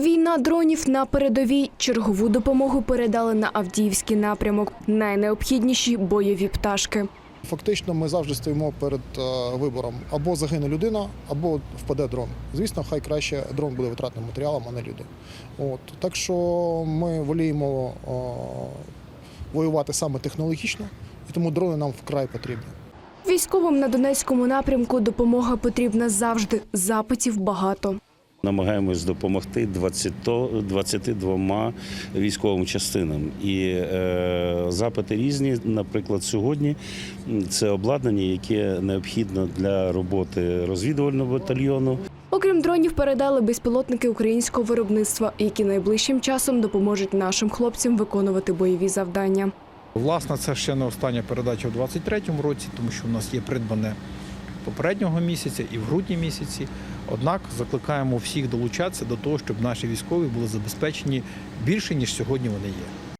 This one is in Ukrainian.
Війна дронів на передовій. Чергову допомогу передали на Авдіївський напрямок. Найнеобхідніші бойові пташки. Фактично, ми завжди стоїмо перед е, вибором: або загине людина, або впаде дрон. Звісно, хай краще дрон буде витратним матеріалом, а не люди. От так що ми воліємо е, воювати саме технологічно, і тому дрони нам вкрай потрібні. Військовим на Донецькому напрямку допомога потрібна завжди. Запитів багато. Намагаємось допомогти 20, 22 військовим частинам. І е, запити різні. Наприклад, сьогодні це обладнання, яке необхідно для роботи розвідувального батальйону. Окрім дронів, передали безпілотники українського виробництва, які найближчим часом допоможуть нашим хлопцям виконувати бойові завдання. Власне, це ще не остання передача в 23-му році, тому що в нас є придбане попереднього місяця і в грудні місяці. Однак закликаємо всіх долучатися до того, щоб наші військові були забезпечені більше ніж сьогодні вони є.